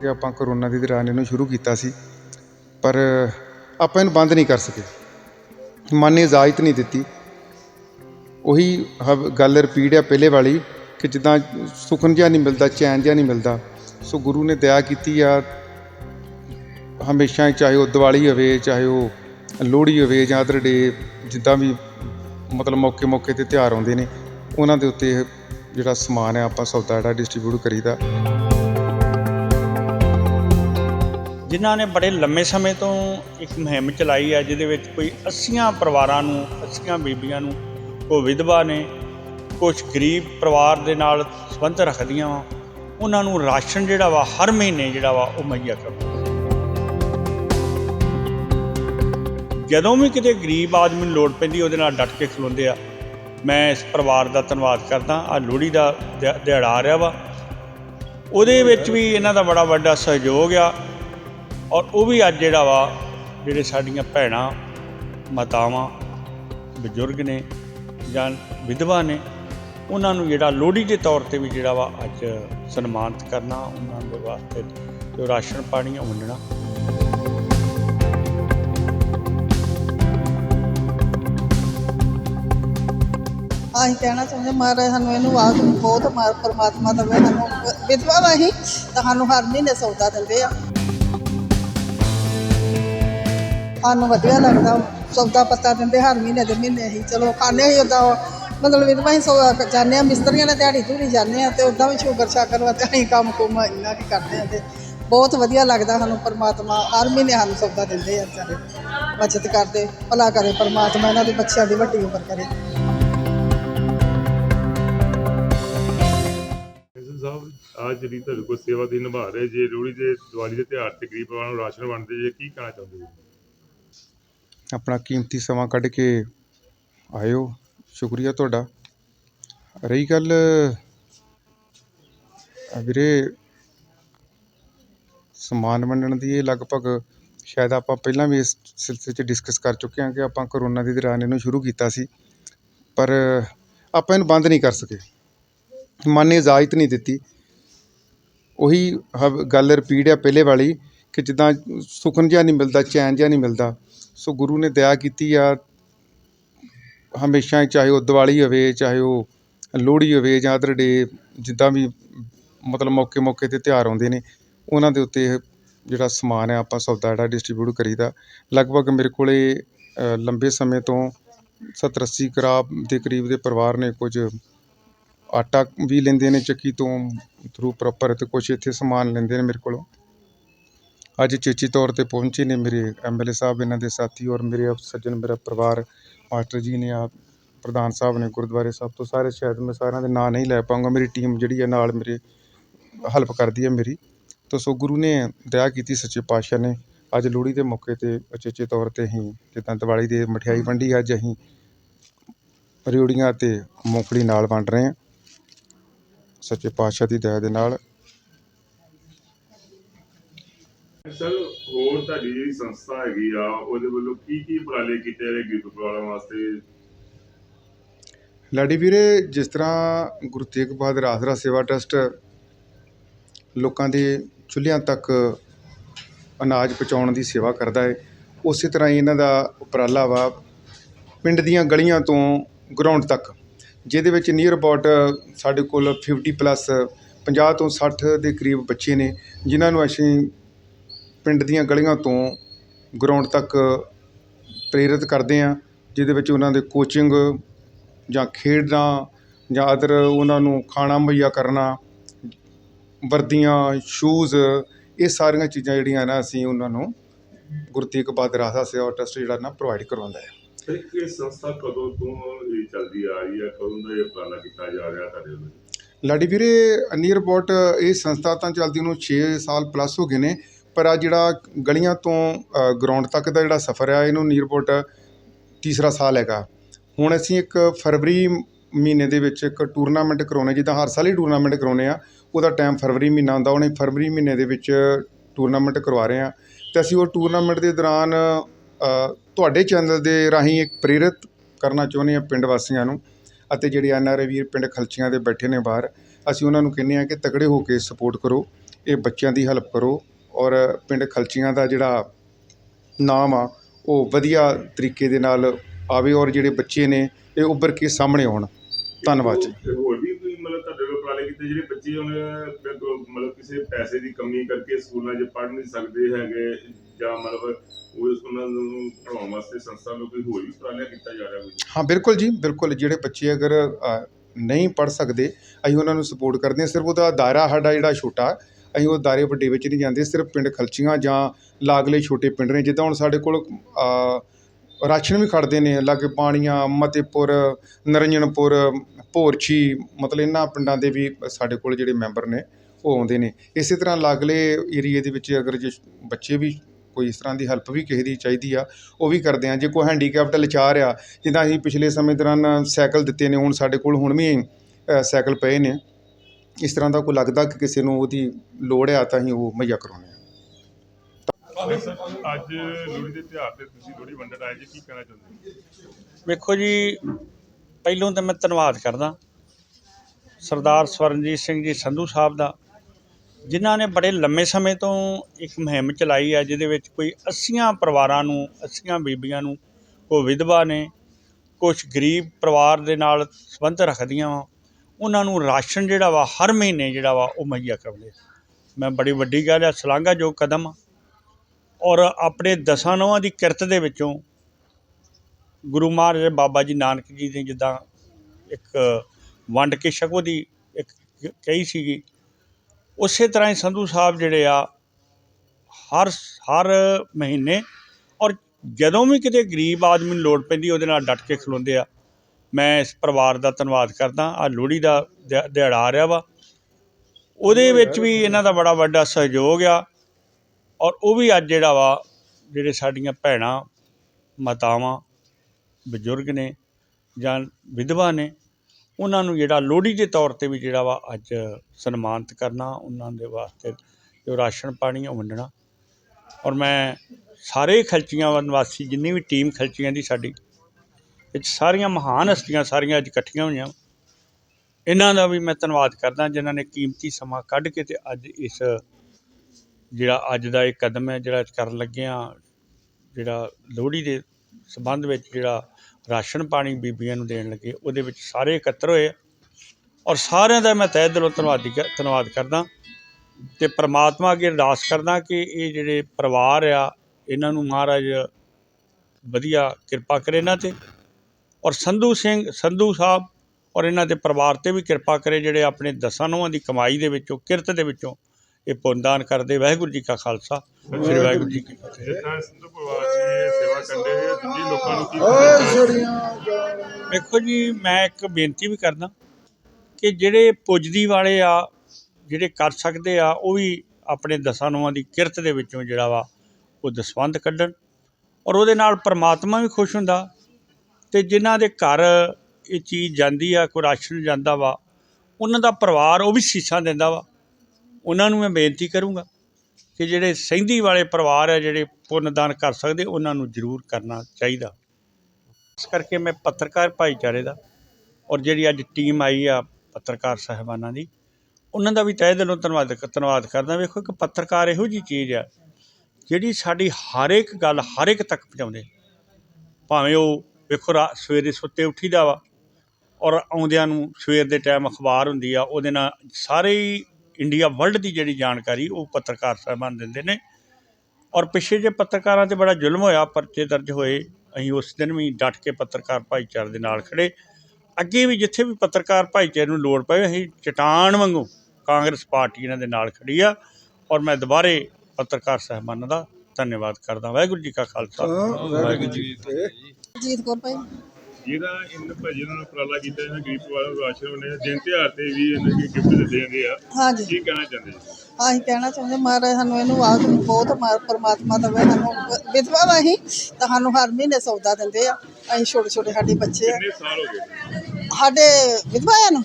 ਕਿ ਆਪਾਂ ਕਰੋਨਾ ਦੀ ਦੌਰਾਨ ਇਹਨੂੰ ਸ਼ੁਰੂ ਕੀਤਾ ਸੀ, ਪਰ ਆਪਾਂ ਇਹਨੂੰ ਬੰਦ ਨਹੀਂ ਕਰ ਸਕੇ। ਮਨ ਨੇ ਇਜਾਜ਼ਤ ਨਹੀਂ ਦਿੱਤੀ। ਉਹੀ ਹਵ- ਗੱਲ ਰਿਪੀਟ ਆ ਪਹਿਲੇ ਵਾਲੀ, ਕਿ ਜਿੱਦਾਂ ਸੁਖਨ ਜਿਹਾ ਨਹੀਂ ਮਿਲਦਾ, ਚੈਨ ਜਿਹਾ ਨਹੀਂ ਮਿਲਦਾ, ਸੋ ਗੁਰੂ ਨੇ ਦਇਆ ਕੀਤੀ ਆ। ਹਮੇਸ਼ਾ ਚਾਹੇ ਉਹ ਦੀਵਾਲੀ ਹੋਵੇ, ਚਾਹੇ ਉਹ ਲੋਹੜੀ ਹੋਵੇ ਜਾਂ ਅਦਰ ਡੇ ਜਿੱਦਾਂ ਵੀ ਮਤਲਬ ਮੌਕੇ ਮੌਕੇ ਤੇ ਤਿਉਹਾਰ ਆਉਂਦੇ ਨੇ, ਉਹਨਾਂ ਦੇ ਉੱਤੇ ਜਿਹੜਾ ਸਮਾਨ ਹੈ ਆਪਾਂ ਸੌਦਾ ਜਿਹੜਾ ਡਿਸਟ੍ਰੀਬਿਊਟ ਕਰੀਦਾ। ਜਿਨ੍ਹਾਂ ਨੇ ਬੜੇ ਲੰਮੇ ਸਮੇਂ ਤੋਂ ਇੱਕ ਮੁਹਿੰਮ ਚਲਾਈ ਹੈ, ਜਿਹਦੇ ਵਿੱਚ ਕੋਈ 80 ਪਰਿਵਾਰਾਂ ਨੂੰ 80 ਬੀਬੀਆਂ ਨੂੰ ਕੋਈ ਵਿਧਵਾ ਨੇ ਕੁਝ ਗਰੀਬ ਪਰਿਵਾਰ ਦੇ ਨਾਲ ਸੰਬੰਧ ਰੱਖਦੀਆਂ ਵਾ, ਉਹਨਾਂ ਨੂੰ ਰਾਸ਼ਨ ਜਿਹੜਾ ਵਾ, ਹਰ ਮਹੀਨੇ ਜਿਹੜਾ ਵਾ, ਉਹ ਮੁਹੱਈਆ ਕਰਦਾ ਜਦੋਂ ਵੀ ਕਿਤੇ ਗਰੀਬ ਆਦਮੀ ਨੂੰ ਲੋੜ ਪੈਂਦੀ, ਉਹਦੇ ਨਾਲ ਡਟ ਕੇ ਖਲੋਂਦੇ ਆ। ਮੈਂ ਇਸ ਪਰਿਵਾਰ ਦਾ ਧੰਨਵਾਦ ਕਰਦਾ, ਆ ਲੋਹੜੀ ਦਾ ਦਿਹਾ- ਦਿਹਾੜਾ ਆ ਰਿਹਾ ਵਾ। ਉਹਦੇ ਵਿੱਚ ਵੀ ਇਹਨਾਂ ਦਾ ਬੜਾ ਵੱਡਾ ਸਹਿਯੋਗ ਆ। ਔਰ ਉਹ ਵੀ ਅੱਜ ਜਿਹੜਾ ਵਾ, ਜਿਹੜੇ ਸਾਡੀਆਂ ਭੈਣਾਂ, ਮਾਤਾਵਾਂ, ਬਜ਼ੁਰਗ ਨੇ ਜਾਂ ਵਿਧਵਾ ਨੇ, ਉਹਨਾਂ ਨੂੰ ਜਿਹੜਾ ਲੋਹੜੀ ਦੇ ਤੌਰ ਤੇ ਵੀ ਜਿਹੜਾ ਵਾ ਅੱਜ ਸਨਮਾਨਿਤ ਕਰਨਾ, ਉਹਨਾਂ ਦੇ ਵਾਸਤੇ ਜੋ ਰਾਸ਼ਨ ਪਾਣੀ ਵੰਡਣਾ। ਅਸੀਂ ਕਹਿਣਾ ਚਾਹੁੰਦੇ ਮਹਾਰਾਜ ਸਾਨੂੰ ਇਹਨੂੰ ਆਸ ਬਹੁਤ ਮਾਰ, ਪਰਮਾਤਮਾ ਦਾ ਸਾਨੂੰ ਵਿਧਵਾ ਵਾ ਅਸੀਂ ਸਾਨੂੰ ਹਰ ਮਹੀਨੇ ਸੌਦਾ ਦਿੰਦੇ ਆ। ਸਾਨੂੰ ਵਧੀਆ ਲੱਗਦਾ। ਸੌਦਾ ਪੱਤਾ ਦਿੰਦੇ ਹਰ ਮਹੀਨੇ ਦੇ ਮਹੀਨੇ ਅਸੀਂ। ਚਲੋ ਖਾਣੇ ਹੀ ਉਦਾਂ ਮਤਲਬ ਵਿਧਵਾ ਹੀ ਸੌ ਜਾਂਦੇ ਆ ਮਿਸਤਰੀਆਂ ਨੇ ਦਿਹਾੜੀ ਧੂੜੀ ਜਾਂਦੇ ਆ ਤੇ ਉਦਾਂ ਵੀ ਸ਼ੂਗਰ, ਸ਼ਾਗਰ ਵਾ ਅਸੀਂ ਕੰਮ ਕੁਮ ਇੰਨਾ ਕੀ ਕਰਦੇ ਆ ਤੇ ਬਹੁਤ ਵਧੀਆ ਲੱਗਦਾ ਸਾਨੂੰ ਪਰਮਾਤਮਾ ਹਰ ਮਹੀਨੇ ਸਾਨੂੰ ਸੌਦਾ ਦਿੰਦੇ ਆ ਵਿਚਾਰੇ। ਬਚਤ ਕਰਦੇ, ਭਲਾ ਕਰੇ ਪਰਮਾਤਮਾ ਇਹਨਾਂ ਦੇ ਬੱਚਿਆਂ ਦੀ ਵੱਡੀ ਉਮਰ ਕਰੇ। ਸਾਹਿਬ ਅੱਜ ਜਿਹੜੀ ਤੁਹਾਡੇ ਕੋਲ ਸੇਵਾ ਦੀ ਨਿਭਾ ਰਹੇ, ਜੇ ਲੋਹੜੀ ਦੇ ਦੀਵਾਲੀ ਦੇ ਤਿਉਹਾਰ ਤੇ ਗਰੀਬ ਨੂੰ ਰਾਸ਼ਨ ਵੰਡਦੇ ਜੇ, ਕੀ ਕਹਿਣਾ ਚਾਹੁੰਦੇ ਜੀ ਆਪਣਾ ਕੀਮਤੀ ਸਮਾਂ ਕੱਢ ਕੇ ਆਇਓ। ਸ਼ੁਕਰੀਆ ਤੁਹਾਡਾ। ਰਹੀ ਗੱਲ ਵੀਰੇ, ਸਮਾਨ ਵੰਡਣ ਦੀ ਇਹ ਲਗਭਗ ਸ਼ਾਇਦ ਆਪਾਂ ਪਹਿਲਾਂ ਵੀ ਇਸ ਸਿਲਸਿਲੇ 'ਚ ਡਿਸਕਸ ਕਰ ਚੁੱਕੇ ਹਾਂ ਕਿ ਆਪਾਂ ਕਰੋਨਾ ਦੀ ਦੌਰਾਨ ਇਹਨੂੰ ਸ਼ੁਰੂ ਕੀਤਾ ਸੀ, ਪਰ ਆਪਾਂ ਇਹਨੂੰ ਬੰਦ ਨਹੀਂ ਕਰ ਸਕੇ। ਮਨ ਨੇ ਇਜਾਜ਼ਤ ਨਹੀਂ ਦਿੱਤੀ। ਉਹੀ ਹਵ- ਗੱਲ ਰਿਪੀਟ ਆ ਪਹਿਲੇ ਵਾਲੀ ਕਿ ਜਿੱਦਾਂ ਸੁਖਨ ਜਿਹਾ ਨਹੀਂ ਮਿਲਦਾ ਚੈਨ ਜਿਹਾ ਨਹੀਂ ਮਿਲਦਾ। ਸੋ ਗੁਰੂ ਨੇ ਦਇਆ ਕੀਤੀ ਆ। ਹਮੇਸ਼ਾ ਹੀ ਚਾਹੇ ਉਹ ਦੀਵਾਲੀ ਹੋਵੇ ਚਾਹੇ ਉਹ ਲੋਹੜੀ ਹੋਵੇ ਜਾਂ ਅਦਰ ਡੇ ਜਿੱਦਾਂ ਵੀ ਮਤਲਬ ਮੌਕੇ ਮੌਕੇ ਤੇ ਤਿਉਹਾਰ ਆਉਂਦੇ ਨੇ ਉਹਨਾਂ ਦੇ ਉੱਤੇ ਇਹ ਜਿਹੜਾ ਸਮਾਨ ਹੈ ਆਪਾਂ ਸੌਦਾ ਜਿਹੜਾ ਡਿਸਟਰੀਬਿਊਟ ਕਰੀਦਾ। ਲਗਭਗ ਮੇਰੇ ਕੋਲੇ ਅ, ਲੰਬੇ ਸਮੇਂ ਤੋਂ 70 80 ਕਰਾਬ ਦੇ ਕਰੀਬ ਦੇ ਪਰਿਵਾਰ ਨੇ ਕੁਝ ਆਟਾ ਵੀ ਲੈਂਦੇ ਨੇ ਚੱਕੀ ਤੋਂ ਥਰੂ ਪ੍ਰੋਪਰ ਤੇ ਕੁਝ ਇੱਥੇ ਸਮਾਨ ਲੈਂਦੇ ਨੇ ਮੇਰੇ ਕੋਲੋਂ। ਅੱਜ ਚੇਚੀ ਤੌਰ ਤੇ ਪਹੁੰਚੇ ਨੇ ਮੇਰੇ ਐਮਐਲਏ ਸਾਹਿਬ, ਇਹਨਾਂ ਦੇ ਸਾਥੀ ਔਰ ਮੇਰੇ ਸੱਜਣ, ਮੇਰਾ ਪਰਿਵਾਰ, ਮਾਸਟਰ ਜੀ ਨੇ ਆਪ, ਪ੍ਰਧਾਨ ਸਾਹਿਬ ਨੇ, ਗੁਰਦੁਆਰੇ ਸਾਹਿਬ ਤੋਂ ਸਾਰੇ ਸ਼ਾਇਦ ਮੈਂ ਸਾਰਿਆਂ ਦੇ ਨਾਂ ਨਹੀਂ ਲੈ ਪਾਊਂਗਾ, ਮੇਰੀ ਟੀਮ ਜਿਹੜੀ ਹੈ ਨਾਲ ਮੇਰੇ ਹੈਲਪ ਕਰਦੀ ਹੈ ਮੇਰੀ। ਤਾਂ ਸੋ ਗੁਰੂ ਨੇ ਦਇਆ ਕੀਤੀ ਸੱਚੇ ਪਾਤਸ਼ਾਹ ਨੇ। ਅੱਜ ਲੋਹੜੀ ਦੇ ਮੌਕੇ ਤੇ ਉਚੇਚੇ ਤੌਰ ਤੇ ਅਸੀਂ ਜਿੱਦਾਂ ਦੀਵਾਲੀ ਦੇ ਮਠਿਆਈ ਵੰਡੀ, ਅੱਜ ਅਸੀਂ ਰਿਉੜੀਆਂ ਤੇ ਮੂੰਗਫਲੀ ਨਾਲ ਵੰਡ ਰਹੇ ਹਾਂ। ਸੱਚੇ ਪਾਤਸ਼ਾਹ ਦੀ ਦਇਆ ਦੇ ਨਾਲ ਸਰ ਹੋਰ ਤੁਹਾਡੀ ਜਿਹੜੀ ਸੰਸਥਾ ਹੈਗੀ ਆ, ਉਹਦੇ ਵੱਲੋਂ ਕੀ ਕੀ ਉਪਰਾਲੇ ਕੀਤੇ ਨੇ ਗਰੀਬ ਪਰਿਵਾਰਾਂ ਵਾਸਤੇ? ਲਾਡੀ ਵੀਰੇ, ਜਿਸ ਤਰ੍ਹਾਂ ਗੁਰੂ ਤੇਗ ਬਹਾਦਰ ਆਸਰਾ ਸੇਵਾ ਟਰਸਟ ਲੋਕਾਂ ਦੇ ਚੁੱਲ੍ਹਿਆਂ ਤੱਕ ਅਨਾਜ ਪਹੁੰਚਾਉਣ ਦੀ ਸੇਵਾ ਕਰਦਾ ਹੈ, ਉਸੇ ਤਰ੍ਹਾਂ ਹੀ ਇਹਨਾਂ ਦਾ ਉਪਰਾਲਾ ਵਾ ਪਿੰਡ ਦੀਆਂ ਗਲੀਆਂ ਤੋਂ ਗਰਾਊਂਡ ਤੱਕ, ਜਿਹਦੇ ਵਿੱਚ ਨੀਅਰ ਅਬਾਊਟ ਸਾਡੇ ਕੋਲ 50 ਪਲੱਸ 50 ਤੋਂ 60 ਦੇ ਕਰੀਬ ਬੱਚੇ ਨੇ, ਜਿਨ੍ਹਾਂ ਨੂੰ ਅਸੀਂ ਪਿੰਡ ਦੀਆਂ ਗਲੀਆਂ ਤੋਂ ਗਰਾਊਂਡ ਤੱਕ ਪ੍ਰੇਰਿਤ ਕਰਦੇ ਹਾਂ ਜਿਹਦੇ ਵਿੱਚ ਉਹਨਾਂ ਦੇ ਕੋਚਿੰਗ ਜਾਂ ਖੇਡਾਂ ਜਾਂ ਅਦਰ ਉਹਨਾਂ ਨੂੰ ਖਾਣਾ ਮੁਹੱਈਆ ਕਰਨਾ ਵਰਦੀਆਂ ਸ਼ੂਜ਼ ਇਹ ਸਾਰੀਆਂ ਚੀਜ਼ਾਂ ਜਿਹੜੀਆਂ ਨਾ ਅਸੀਂ ਉਹਨਾਂ ਨੂੰ ਗੁਰੂ ਤੇਗ ਬਹਾਦਰ ਆਸਰਾ ਸੇਵਾ ਟਰਸਟ ਜਿਹੜਾ ਨਾ ਪ੍ਰੋਵਾਈਡ ਕਰਵਾਉਂਦਾ ਹੈ। ਸਰ ਇਹ ਸੰਸਥਾ ਕਦੋਂ ਤੋਂ ਇਹ ਚੱਲਦੀ ਆ ਰਹੀ ਹੈ ਕਦੋਂ ਦਾ ਇਹ ਉਪਰਾਲਾ ਕੀਤਾ ਜਾ ਰਿਹਾ ਤੁਹਾਡੇ ਵੱਲੋਂ? ਲਾਡੀ ਵੀਰੇ ਨੀਅਰ ਅਬਾਊਟ ਇਹ ਸੰਸਥਾ ਤਾਂ ਚੱਲਦੀ ਨੂੰ 6 ਸਾਲ ਪਲੱਸ ਹੋ ਗਏ ਨੇ। ਪਰ ਆ ਜਿਹੜਾ ਗਲੀਆਂ ਤੋਂ ਗਰਾਊਂਡ ਤੱਕ ਦਾ ਜਿਹੜਾ ਸਫ਼ਰ ਆ, ਇਹਨੂੰ ਨੀਅਰ ਅਬਾਊਟ ਤੀਸਰਾ ਸਾਲ ਹੈਗਾ। ਹੁਣ ਅਸੀਂ ਇੱਕ ਫਰਵਰੀ ਮਹੀਨੇ ਦੇ ਵਿੱਚ ਇੱਕ ਟੂਰਨਾਮੈਂਟ ਕਰਾਉਣੇ ਜਿੱਦਾਂ ਹਰ ਸਾਲ ਹੀ ਟੂਰਨਾਮੈਂਟ ਕਰਾਉਣੇ ਆ, ਉਹਦਾ ਟਾਈਮ ਫਰਵਰੀ ਮਹੀਨਾ ਹੁੰਦਾ, ਉਹਨੇ ਫਰਵਰੀ ਮਹੀਨੇ ਦੇ ਵਿੱਚ ਟੂਰਨਾਮੈਂਟ ਕਰਵਾ ਰਹੇ ਆ। ਤੇ ਅਸੀਂ ਉਹ ਟੂਰਨਾਮੈਂਟ ਦੇ ਦੌਰਾਨ ਤੁਹਾਡੇ ਚੈਨਲ ਦੇ ਰਾਹੀਂ ਇੱਕ ਪ੍ਰੇਰਿਤ ਕਰਨਾ ਚਾਹੁੰਦੇ ਆ ਪਿੰਡ ਵਾਸੀਆਂ ਨੂੰ, ਅਤੇ ਜਿਹੜੇ ਐਨ ਆਰ ਆਈ ਵੀਰ ਪਿੰਡ ਖਲਚੀਆਂ ਦੇ ਬੈਠੇ ਨੇ ਬਾਹਰ, ਅਸੀਂ ਉਹਨਾਂ ਨੂੰ ਕਹਿੰਦੇ ਆ ਕਿ ਤਕੜੇ ਹੋ ਕੇ ਸਪੋਰਟ ਕਰੋ, ਇਹ ਬੱਚਿਆਂ ਦੀ ਹੈਲਪ ਕਰੋ ਔਰ ਪਿੰਡ ਖਲਚੀਆਂ ਦਾ ਜਿਹੜਾ ਨਾਮ ਆ ਉਹ ਵਧੀਆ ਤਰੀਕੇ ਦੇ ਨਾਲ ਆਵੇ ਔਰ ਜਿਹੜੇ ਬੱਚੇ ਨੇ ਇਹ ਉੱਭਰ ਕੇ ਸਾਹਮਣੇ ਆਉਣ। ਧੰਨਵਾਦ ਜੀ। ਹੋਰ ਵੀ ਕੋਈ ਮਤਲਬ ਤੁਹਾਡੇ ਕੋਲ ਉਪਰਾਲੇ ਕੀਤੇ ਜਿਹੜੇ ਬੱਚੇ ਹੁਣ ਬਿਲਕੁਲ ਮਤਲਬ ਕਿਸੇ ਪੈਸੇ ਦੀ ਕਮੀ ਕਰਕੇ ਸਕੂਲਾਂ 'ਚ ਪੜ੍ਹ ਨਹੀਂ ਸਕਦੇ ਹੈਗੇ ਜਾਂ ਮਤਲਬ ਉਹ ਉਹਨਾਂ ਨੂੰ ਪੜਾਉਣ ਵਾਸਤੇ ਸੰਸਥਾ ਨੂੰ ਕੋਈ ਹੋਰ ਵੀ ਉਪਰਾਲਾ ਕੀਤਾ ਜਾ ਰਿਹਾ ਕੋਈ? ਹਾਂ ਬਿਲਕੁਲ ਜੀ ਬਿਲਕੁਲ। ਜਿਹੜੇ ਬੱਚੇ ਅਗਰ ਨਹੀਂ ਪੜ੍ਹ ਸਕਦੇ ਅਸੀਂ ਉਹਨਾਂ ਨੂੰ ਸਪੋਰਟ ਕਰਦੇ ਹਾਂ। ਸਿਰਫ ਉਹਦਾ ਦਾਇਰਾ ਸਾਡਾ ਜਿਹੜਾ ਛੋਟਾ ਅਸੀਂ ਉਹ ਦਾਇਰੇ ਵੱਡੇ ਵਿੱਚ ਨਹੀਂ ਜਾਂਦੇ, ਸਿਰਫ ਪਿੰਡ ਖਲਚੀਆਂ ਜਾਂ ਲਾਗਲੇ ਛੋਟੇ ਪਿੰਡ ਨੇ, ਜਿੱਦਾਂ ਹੁਣ ਸਾਡੇ ਕੋਲ ਰਾਸ਼ਨ ਵੀ ਖੜ੍ਹਦੇ ਨੇ, ਲਾਗੇ ਪਾਣੀਆਂ, ਮਤੇਪੁਰ ਨਰਿੰਜਨਪੁਰ ਭੋਰਛੀ, ਮਤਲਬ ਇਹਨਾਂ ਪਿੰਡਾਂ ਦੇ ਵੀ ਸਾਡੇ ਕੋਲ ਜਿਹੜੇ ਮੈਂਬਰ ਨੇ, ਉਹ ਆਉਂਦੇ ਨੇ। ਇਸੇ ਤਰ੍ਹਾਂ ਲਾਗਲੇ ਏਰੀਏ ਦੇ ਵਿੱਚ ਅਗਰ ਜੇ ਬੱਚੇ ਵੀ ਕੋਈ ਇਸ ਤਰ੍ਹਾਂ ਦੀ ਹੈਲਪ ਵੀ ਕਿਸੇ ਦੀ ਚਾਹੀਦੀ ਆ, ਉਹ ਵੀ ਕਰਦੇ ਆ। ਜੇ ਕੋਈ ਹੈਂਡੀਕੈਪਟ ਲਾਚਾਰ ਆ, ਜਿੱਦਾਂ ਅਸੀਂ ਪਿਛਲੇ ਸਮੇਂ ਦੌਰਾਨ ਸਾਈਕਲ ਦਿੱਤੇ ਨੇ, ਹੁਣ ਸਾਡੇ ਕੋਲ ਹੁਣ ਵੀ ਸਾਈਕਲ ਪਏ ਨੇ। ਇਸ ਤਰ੍ਹਾਂ ਦਾ ਕੋਈ ਲੱਗਦਾ ਕਿ ਕਿਸੇ ਨੂੰ ਉਹਦੀ ਲੋੜ ਆ ਤਾਂ ਅਸੀਂ ਉਹ ਮੁਹੱਈਆ ਕਰਾਉਂਦੇ ਹਾਂ ਅੱਜ ਲੋਹੜੀ ਦੇ ਤਿਉਹਾਰ ਤੇ ਤੁਸੀਂ ਲੋਹੜੀ ਵੰਡਣ ਆਏ ਜੀ ਕੀ ਕਹਿਣਾ ਚਾਹੁੰਦੇ ਵੇਖੋ ਜੀ ਪਹਿਲੋਂ ਤਾਂ ਮੈਂ ਧੰਨਵਾਦ ਕਰਦਾ ਸਰਦਾਰ ਸਵਰਨਜੀਤ ਸਿੰਘ ਜੀ ਸੰਧੂ ਸਾਹਿਬ ਦਾ ਜਿਨ੍ਹਾਂ ਨੇ ਬੜੇ ਲੰਮੇ ਸਮੇਂ ਤੋਂ ਇੱਕ ਮੁਹਿੰਮ ਚਲਾਈ ਹੈ ਜਿਹਦੇ ਵਿੱਚ ਕੋਈ 80 ਪਰਿਵਾਰਾਂ ਨੂੰ 80 ਬੀਬੀਆਂ ਨੂੰ ਕੋਈ ਵਿਧਵਾ ਨੇ ਕੁਝ ਗਰੀਬ ਪਰਿਵਾਰ ਦੇ ਨਾਲ ਸੰਬੰਧ ਰੱਖਦੀਆਂ ਵਾ। ਉਹਨਾਂ ਨੂੰ ਰਾਸ਼ਨ ਜਿਹੜਾ ਵਾ, ਹਰ ਮਹੀਨੇ ਜਿਹੜਾ ਵਾ, ਉਹ ਮੁਹੱਈਆ ਕਰਵਾਉਂਦੇ ਮੈਂ ਬੜੀ ਵੱਡੀ ਗੱਲ ਹੈ ਸ਼ਲਾਘਾਯੋਗ ਕਦਮ ਆ। ਔਰ ਆਪਣੇ ਦਸਾਂ ਨੌਹਾਂ ਦੀ ਕਿਰਤ ਦੇ ਵਿੱਚੋਂ ਗੁਰੂ ਮਹਾਰਾਜ ਬਾਬਾ ਜੀ ਨਾਨਕ ਜੀ ਨੇ ਜਿੱਦਾਂ ਇੱਕ ਵੰਡ ਕੇ ਛਕੋ ਦੀ ਇੱਕ ਕਹੀ ਸੀਗੀ, ਉਸੇ ਤਰ੍ਹਾਂ ਹੀ ਸੰਧੂ ਸਾਹਿਬ ਜਿਹੜੇ ਆ, ਹਰ ਹਰ ਮਹੀਨੇ ਔਰ ਜਦੋਂ ਵੀ ਕਿਤੇ ਗਰੀਬ ਆਦਮੀ ਨੂੰ ਲੋੜ ਪੈਂਦੀ, ਉਹਦੇ ਨਾਲ ਡਟ ਕੇ ਖਲੋਂਦੇ ਆ। ਮੈਂ ਇਸ ਪਰਿਵਾਰ ਦਾ ਧੰਨਵਾਦ ਕਰਦਾ, ਆਹ ਲੋਹੜੀ ਦਾ ਦਿਹਾ- ਦਿਹਾੜਾ ਆ ਰਿਹਾ ਵਾ। ਉਹਦੇ ਵਿੱਚ ਵੀ ਇਹਨਾਂ ਦਾ ਬੜਾ ਵੱਡਾ ਸਹਿਯੋਗ ਆ, ਔਰ ਉਹ ਵੀ ਅੱਜ ਜਿਹੜਾ ਵਾ, ਜਿਹੜੇ ਸਾਡੀਆਂ ਭੈਣਾਂ, ਮਾਤਾਵਾਂ, ਬਜ਼ੁਰਗ ਨੇ ਜਾਂ ਵਿਧਵਾ ਨੇ, ਉਹਨਾਂ ਨੂੰ ਜਿਹੜਾ ਲੋਹੜੀ ਦੇ ਤੌਰ ਤੇ ਵੀ ਜਿਹੜਾ ਵਾ ਅੱਜ ਸਨਮਾਨਿਤ ਕਰਨਾ, ਉਹਨਾਂ ਦੇ ਵਾਸਤੇ ਜੋ ਰਾਸ਼ਨ ਪਾਣੀ ਉਹ ਵੰਡਣਾ। ਔਰ ਮੈਂ ਸਾਰੇ ਖਲਚੀਆਂ ਵਾ ਨਿਵਾਸੀ ਜਿੰਨੀ ਵੀ ਟੀਮ ਖਲਚੀਆਂ ਦੀ ਸਾਡੀ ਵਿੱਚ ਸਾਰੀਆਂ ਮਹਾਨ ਹਸਤੀਆਂ ਸਾਰੀਆਂ ਅੱਜ ਇਕੱਠੀਆਂ ਹੋਈਆਂ। ਇਹਨਾਂ ਦਾ ਵੀ ਮੈਂ ਧੰਨਵਾਦ ਕਰਦਾ, ਜਿਨ੍ਹਾਂ ਨੇ ਕੀਮਤੀ ਸਮਾਂ ਕੱਢ ਕੇ ਤੇ ਅੱਜ ਇਸ ਜਿਹੜਾ ਅੱਜ ਦਾ ਇਹ ਕਦਮ ਹੈ, ਜਿਹੜਾ ਕਰਨ ਲੱਗੇ ਹਾਂ ਜਿਹੜਾ ਲੋਹੜੀ ਦੇ ਸੰਬੰਧ ਵਿੱਚ ਜਿਹੜਾ ਰਾਸ਼ਨ ਪਾਣੀ ਬੀਬੀਆਂ ਨੂੰ ਦੇਣ ਲੱਗੇ, ਉਹਦੇ ਵਿੱਚ ਸਾਰੇ ਇਕੱਤਰ ਹੋਏ। ਆ। ਔਰ ਸਾਰਿਆਂ ਦਾ ਮੈਂ ਤਹਿ ਦਿਲੋਂ ਧੰਨਵਾਦੀ ਕ- ਧੰਨਵਾਦ ਕਰਦਾ। ਤੇ ਪ੍ਰਮਾਤਮਾ ਅੱਗੇ ਅਰਦਾਸ ਕਰਦਾ ਕਿ ਇਹ ਜਿਹੜੇ ਪਰਿਵਾਰ ਆ, ਇਹਨਾਂ ਨੂੰ ਮਹਾਰਾਜ ਵਧੀਆ ਕਿਰਪਾ ਕਰੇ ਇਹਨਾਂ ਤੇ। ਔਰ ਸੰਧੂ ਸਿੰਘ ਸੰਧੂ ਸਾਹਿਬ ਔਰ ਇਹਨਾਂ ਦੇ ਪਰਿਵਾਰ ਤੇ ਵੀ ਕਿਰਪਾ ਕਰੇ ਜਿਹੜੇ ਆਪਣੇ ਦਸਾਂ ਨੌਹਾਂ ਦੀ ਕਮਾਈ ਦੇ ਵਿੱਚੋਂ ਕਿਰਤ ਦੇ ਵਿੱਚੋਂ ਇਹ ਪੁੰਨਦਾਨ ਕਰਦੇ। ਵਾਹਿਗੁਰੂ ਜੀ ਕਾ ਖਾਲਸਾ। ਸ੍ਰੀ ਵਾਹਿਗੁਰੂ ਜੀ ਕੀ ਫਤਿਹ। ਜਿੱਦਾਂ ਸਿੰਧੂ ਪਰਿਵਾਰ ਜੀ ਇਹ ਸੇਵਾ ਕਰਦੇ ਹੋਏ ਦੂਜੇ ਲੋਕਾਂ ਨੂੰ ਕੀ ਕਹਿਣਾ ਵੇਖੋ ਜੀ ਮੈਂ ਇੱਕ ਬੇਨਤੀ ਵੀ ਕਰਦਾ ਕਿ ਜਿਹੜੇ ਪੁੱਜਦੀ ਵਾਲੇ ਆ ਜਿਹੜੇ ਕਰ ਸਕਦੇ ਆ ਉਹ ਵੀ ਆਪਣੇ ਦਸਾਂ ਨੌਆਂ ਦੀ ਕਿਰਤ ਦੇ ਵਿੱਚੋਂ ਜਿਹੜਾ ਵਾ ਉਹ ਦਸਵੰਧ ਕੱਢਣ ਔਰ ਉਹਦੇ ਨਾਲ ਪ੍ਰਮਾਤਮਾ ਵੀ ਖੁਸ਼ ਹੁੰਦਾ। ਅਤੇ ਜਿਨ੍ਹਾਂ ਦੇ ਘਰ ਇਹ ਚੀਜ਼ ਜਾਂਦੀ ਆ, ਕੋਈ ਰਾਸ਼ਨ ਜਾਂਦਾ ਵਾ, ਉਹਨਾਂ ਦਾ ਪਰਿਵਾਰ ਉਹ ਵੀ ਸੀਸਾਂ ਦਿੰਦਾ ਵਾ। ਉਹਨਾਂ ਨੂੰ ਮੈਂ ਬੇਨਤੀ ਕਰੂੰਗਾ ਕਿ ਜਿਹੜੇ ਸਹਿੰਦੀ ਵਾਲੇ ਪਰਿਵਾਰ ਆ, ਜਿਹੜੇ ਪੁੰਨਦਾਨ ਕਰ ਸਕਦੇ, ਉਹਨਾਂ ਨੂੰ ਜ਼ਰੂਰ ਕਰਨਾ ਚਾਹੀਦਾ। ਇਸ ਕਰਕੇ ਮੈਂ ਪੱਤਰਕਾਰ ਭਾਈਚਾਰੇ ਦਾ ਔਰ ਜਿਹੜੀ ਅੱਜ ਟੀਮ ਆਈ ਆ ਪੱਤਰਕਾਰ ਸਾਹਿਬਾਨਾਂ ਦੀ, ਉਹਨਾਂ ਦਾ ਵੀ ਤਹਿ ਦਿਲੋਂ ਧੰਨਵਾਦ ਧੰਨਵਾਦ ਕਰਦਾ। ਵੇਖੋ ਇੱਕ ਪੱਤਰਕਾਰ ਇਹੋ ਜੀ ਚੀਜ਼ ਆ, ਜਿਹੜੀ ਸਾਡੀ ਹਰ ਇੱਕ ਗੱਲ ਹਰ ਇੱਕ ਤੱਕ ਪਹੁੰਚਾਉਂਦੇ। ਭਾਵੇਂ ਉਹ ਵੇਖੋ ਰਾ, ਸਵੇਰੇ ਸੁੱਤੇ ਉੱਠੀਦਾ ਵਾ ਔਰ ਆਉਂਦਿਆਂ ਨੂੰ ਸਵੇਰ ਦੇ ਟਾਈਮ ਅਖਬਾਰ ਹੁੰਦੀ ਆ, ਉਹਦੇ ਨਾਲ ਸਾਰੇ ਹੀ ਇੰਡੀਆ ਵਰਲਡ ਦੀ ਜਿਹੜੀ ਜਾਣਕਾਰੀ ਉਹ ਪੱਤਰਕਾਰ ਸਾਹਿਬਾਨ ਦਿੰਦੇ ਨੇ ਔਰ ਪਿੱਛੇ ਜੇ ਪੱਤਰਕਾਰਾਂ ਤੇ ਬੜਾ ਜ਼ੁਲਮ ਹੋਇਆ, ਪਰਚੇ ਦਰਜ ਹੋਏ, ਅਸੀਂ ਉਸ ਦਿਨ ਵੀ ਡਟ ਕੇ ਪੱਤਰਕਾਰ ਭਾਈਚਾਰੇ ਦੇ ਨਾਲ ਖੜ੍ਹੇ। ਅੱਗੇ ਵੀ ਜਿੱਥੇ ਵੀ ਪੱਤਰਕਾਰ ਭਾਈਚਾਰੇ ਨੂੰ ਲੋੜ ਪਵੇ, ਅਸੀਂ ਚਟਾਨ ਵਾਂਗੂ ਕਾਂਗਰਸ ਪਾਰਟੀ ਇਹਨਾਂ ਦੇ ਨਾਲ ਖੜੀ ਆ ਔਰ ਮੈਂ ਦੁਬਾਰੇ ਪੱਤਰਕਾਰ ਸਾਹਿਬਾਨਾਂ ਦਾ ਧੰਨਵਾਦ ਕਰਦਾ। ਵਾਹਿਗੁਰੂ ਜੀ ਕਾ ਖਾਲਸਾ। ਵਾਹਿਗੁਰੂ ਜੀ ਕੀ ਫਤਿਹ। ਜੀਤ ਕੌਰ ਭਾਈ। ਜਿਹਦਾ ਇਹਨਾਂ ਭਾਜੀ ਨੂੰ ਉਪਰਾਲਾ ਕੀਤਾ ਇਹਨਾਂ ਗਰੀਬ ਪਰਿਵਾਰਾਂ ਨੂੰ ਰਾਸ਼ਨ ਨੇ ਦਿਨ ਤਿਉਹਾਰ ਤੇ ਵੀ ਇਹਨਾਂ ਦੀ ਗਿਫਟ ਦਿੰਦੇ ਜਾਂਦੇ ਆ। ਹਾਂਜੀ। ਕੀ ਕਹਿਣਾ ਚਾਹੁੰਦੇ ਜੀ? ਅਸੀਂ ਕਹਿਣਾ ਚਾਹੁੰਦੇ ਮਹਾਰਾਜ ਸਾਨੂੰ ਇਹਨੂੰ ਆਖ ਨੂੰ ਬਹੁਤ ਮਾਰ ਪਰਮਾਤਮਾ ਦਵੇ ਸਾਨੂੰ ਵਿਧਵਾ ਵਾ ਅਸੀਂ ਤਾਂ ਸਾਨੂੰ ਹਰ ਮਹੀਨੇ ਸੌਦਾ ਦਿੰਦੇ ਆ। ਅਸੀਂ ਛੋਟੇ ਛੋਟੇ ਸਾਡੇ ਬੱਚੇ ਆ। ਕਿੰਨੇ ਸਾਲ ਹੋ ਗਏ? ਸਾਡੇ ਵਿਧਵਾਆਂ ਨੂੰ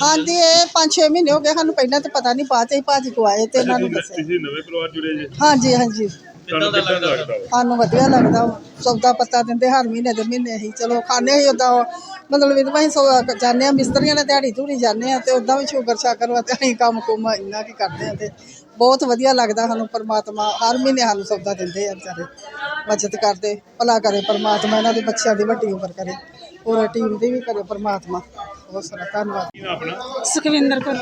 ਹਾਂਜੀ ਇਹ 5-6 ਮਹੀਨੇ ਹੋ ਗਏ ਸਾਨੂੰ ਪਹਿਲਾਂ ਤਾਂ ਪਤਾ ਨਹੀਂ ਬਾਅਦ ਚ ਹੀ ਭਾਜੀ ਕੋ ਆਏ ਤੇ ਇਹਨਾਂ ਨੂੰ ਦੱਸਿਆ ਤੁਸੀਂ ਨਵੇਂ ਪਰਿਵਾਰ ਜੁੜੇ ਜੀ? ਹਾਂਜੀ ਹਾਂਜੀ। ਤੁਹਾਨੂੰ ਕਿੱਦਾਂ ਦਾ ਲੱਗਦਾ? ਵਾ? ਸਾਨੂੰ ਵਧੀਆ ਲੱਗਦਾ ਵਾ। ਸੌਦਾ ਪੱਤਾ ਦਿੰਦੇ ਹਰ ਮਹੀਨੇ ਦੇ ਮਹੀਨੇ ਹੀ ਚਲੋ ਖਾਣੇ ਹੀ ਉਦਾਂ ਮਤਲਬ ਵੀ ਭਾਈ ਸੌ ਜਾਂਦੇ ਆ ਮਿਸਤਰੀਆਂ ਨੇ ਦਿਹਾੜੀ ਧੂੜੀ ਜਾਂਦੇ ਆ ਤੇ ਉਦਾਂ ਵੀ ਸ਼ੂਗਰ ਸ਼ਾਕਰ ਵਾ ਤੇ ਅਸੀਂ ਕੰਮ ਕੁਮ ਇੰਨਾ ਕੀ ਕਰਦੇ ਆ ਤੇ ਬਹੁਤ ਵਧੀਆ ਲੱਗਦਾ ਸਾਨੂੰ ਪਰਮਾਤਮਾ ਹਰ ਮਹੀਨੇ ਸਾਨੂੰ ਸੌਦਾ ਦਿੰਦੇ ਆ ਵਿਚਾਰੇ। ਬਚਤ ਕਰਦੇ ਭਲਾ ਕਰੇ ਪਰਮਾਤਮਾ ਇਹਨਾਂ ਦੇ ਬੱਚਿਆਂ ਦੀ ਵੱਡੀ ਉਮਰ ਕਰੇ। ਪੂਰੀ ਟੀਮ ਦੀ ਵੀ ਕਰੇ ਪਰਮਾਤਮਾ। ਬਹੁਤ ਸਾਰਾ ਧੰਨਵਾਦ। ਆਪਣਾ? ਸੁਖਵਿੰਦਰ ਕੌਰ।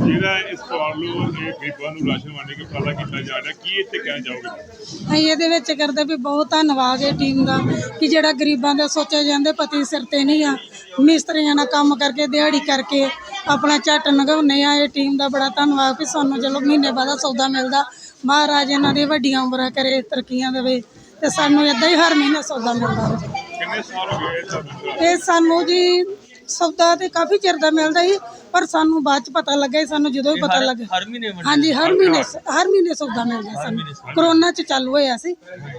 ਜਿਹੜਾ ਇਸ ਸਵਾਲ ਨੂੰ ਇਹ ਗਰੀਬਾਂ ਨੂੰ ਰਾਸ਼ਨ ਵੰਡ ਕੇ ਉਪਰਾਲਾ ਕੀਤਾ ਜਾ ਰਿਹਾ ਕੀ ਇੱਥੇ ਕਹਿਣਾ ਚਾਹੋਗੇ? ਅਸੀਂ ਇਹਦੇ ਵਿੱਚ ਕਰਦੇ ਵੀ ਬਹੁਤ ਧੰਨਵਾਦ ਇਹ ਟੀਮ ਦਾ ਕਿ ਜਿਹੜਾ ਗਰੀਬਾਂ ਦੇ ਸੋਚੇ ਜਾਂਦੇ ਪਤੀ ਸਿਰ ਤੇ ਨਹੀਂ ਆ। ਮਿਸਤਰੀਆਂ ਨਾਲ ਕੰਮ ਕਰਕੇ ਦਿਹਾੜੀ ਕਰਕੇ ਆਪਣਾ ਝੱਟ ਨਗਾਉਂਦੇ ਆ ਇਹ ਟੀਮ ਦਾ ਬੜਾ ਧੰਨਵਾਦ ਕਿ ਸਾਨੂੰ ਚਲੋ ਮਹੀਨੇ ਬਾਅਦ ਸੌਦਾ ਮਿਲਦਾ। ਮਹਾਰਾਜ ਇਹਨਾਂ ਦੀ ਵੱਡੀਆਂ ਉਮਰਾਂ ਕਰੇ ਤਰੱਕੀਆਂ ਦੇਵੇ ਤੇ ਸਾਨੂੰ ਇਦਾਂ ਹੀ ਹਰ ਮਹੀਨੇ ਸੌਦਾ ਮਿਲਦਾ ਰਹੇ। ਕਿੰਨੇ ਸਾਲ ਹੋ ਗਏ ਇਹ ਸਾਨੂੰ ਜੀ ਸੌਦਾ ਤੇ ਕਾਫੀ ਚਿਰ ਦਾ ਮਿਲਦਾ ਸੀ ਪਰ ਸਾਨੂੰ ਬਾਅਦ ਚ ਪਤਾ ਲੱਗਾ ਸੀ, ਸਾਨੂੰ ਜਦੋਂ ਹੀ ਪਤਾ ਲੱਗਾ ਹਰ ਮਹੀਨੇ ਹਾਂਜੀ ਹਰ ਮਹੀਨੇ ਹਰ ਮਹੀਨੇ ਸੌਦਾ ਮਿਲਦਾ ਸਾਨੂੰ। ਕਰੋਨਾ ਚ ਚਾਲੂ ਹੋਇਆ ਸੀ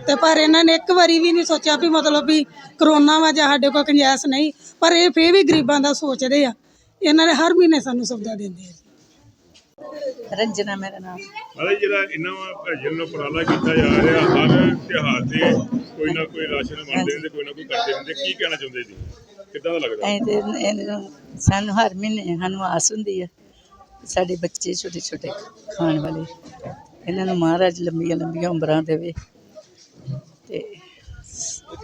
ਤੇ ਪਰ ਇਹਨਾਂ ਨੇ ਇੱਕ ਵਾਰੀ ਵੀ ਨਹੀਂ ਸੋਚਿਆ ਵੀ ਮਤਲਬ ਵੀ ਕਰੋਨਾ ਵਾ ਜਾਂ ਸਾਡੇ ਕੋਲ ਗੁੰਜਾਇਸ਼ ਨਹੀਂ ਪਰ ਇਹ ਫੇਰ ਵੀ ਗਰੀਬਾਂ ਦਾ ਸੋਚਦੇ ਆ। ਇਹਨਾਂ ਨੇ ਹਰ ਮਹੀਨੇ ਸਾਨੂੰ ਸੌਦਾ ਦਿੰਦੇ ਆ ਰੰਜਨਾ ਮੇਰਾ ਨਾਮ। ਮਤਲਬ ਜਿਹੜਾ ਇਹਨਾਂ ਭਜਨ ਨੂੰ ਉਪਰਾਲਾ ਕੀਤਾ ਜਾ ਰਿਹਾ ਹਰ ਤਿਉਹਾਰ ਤੇ ਕੋਈ ਨਾ ਕੋਈ ਰਾਸ਼ਨ ਵੰਡਦੇ ਰਹਿੰਦੇ ਕੋਈ ਨਾ ਕੋਈ ਕਰਦੇ ਰਹਿੰਦੇ ਕੀ ਕਹਿਣਾ ਚਾਹੁੰਦੇ ਜੀ? ਕਿੱਦਾਂ ਦਾ ਲੱਗਦਾ? ਐਂ ਤੇ ਇਹਨੂੰ ਸਾਨੂੰ ਹਰ ਮਹੀਨੇ ਸਾਨੂੰ ਆਸ ਹੁੰਦੀ ਆ ਸਾਡੇ ਬੱਚੇ ਛੋਟੇ ਛੋਟੇ ਖਾਣ ਵਾਲੇ। ਇਹਨਾਂ ਨੂੰ ਮਹਾਰਾਜ ਲੰਬੀਆਂ ਲੰਬੀਆਂ ਉਮਰਾਂ ਦੇਵੇ ਤੇ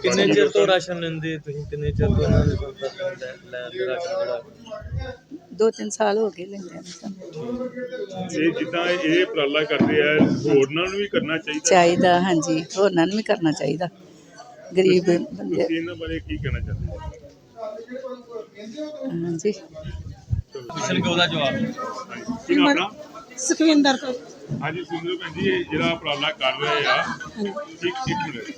ਕਿੰਨੇ ਚਿਰ ਤੋਂ ਰਾਸ਼ਨ ਲੈਂਦੇ ਤੁਸੀਂ? ਕਿੰਨੇ ਚਿਰ ਤੋਂ ਇਹਨਾਂ ਦੇ ਕੋਲ ਤੱਕ ਲੈ ਲੈਣ ਦੇ ਰਾਸ਼ਨ ਜਿਹੜਾ ਦੋ ਤਿੰਨ ਸਾਲ ਹੋ ਗਏ ਲੈਂਦੇ ਨੂੰ ਸਾਨੂੰ। ਇਹ ਜਿੱਦਾਂ ਇਹ ਉਪਰਾਲਾ ਕਰਦੇ ਆ ਹੋਰਨਾਂ ਨੂੰ ਵੀ ਕਰਨਾ ਚਾਹੀਦਾ? ਚਾਹੀਦਾ ਹਾਂਜੀ ਹੋਰਨਾਂ ਨੂੰ ਵੀ ਕਰਨਾ ਚਾਹੀਦਾ। ਗਰੀਬ ਬੰਦੇ। ਤੁਸੀਂ ਇਹਨਾਂ ਬਾਰੇ ਕੀ ਕਹਿਣਾ ਚਾਹੁੰਦੇ ਹੋ? ਹਾਂਜੀ। ਪੁੱਛਣ ਕੇ ਉਹਦਾ ਜਵਾਬ ਸੁਖਵਿੰਦਰ ਹਾਂਜੀ ਸੁੰਦਰ ਭੈਣ ਜੀ ਇਹ ਜਿਹੜਾ ਉਪਰਾਲਾ ਕਰ ਰਹੇ ਆ ਇੱਕ ਇੱਕ ਮਿੰਟ